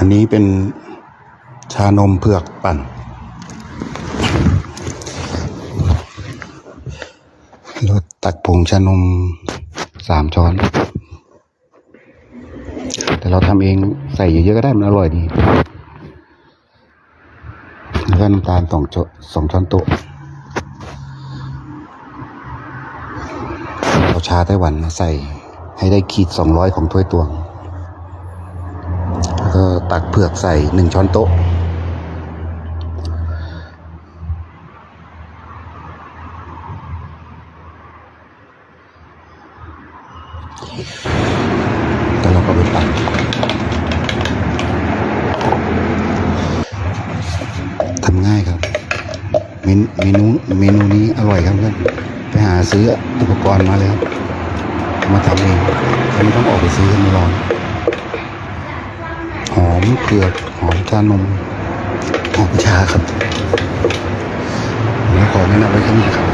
อันนี้เป็นชานมเผือกปั่นเราตักผงชานมสามช้อน แต่เราทำเองใส่เยอะๆก็ได้มันอร่อยดี แล้วก็น้ำตาลสองช้อนสองช้อนโต๊ะเอาชาไต้หวันมาใส่ให้ได้ขีดสองร้อยของถ้วยตวง ตักเผือกใส่หนึ่งช้อนโต๊ะ แล้วเราก็ไปปั่นทำง่ายครับ เมนูเมนูนี้อร่อยครับเพื่อนไปหาซื้ออุปกรณ์มาเลยครับ มาทำเองไม่ต้องออกไปซื้อไม่ร้อน มเผือกหอมชานมหอมชาครับแล้วขอแนะนำไว้แค่นี้ครับ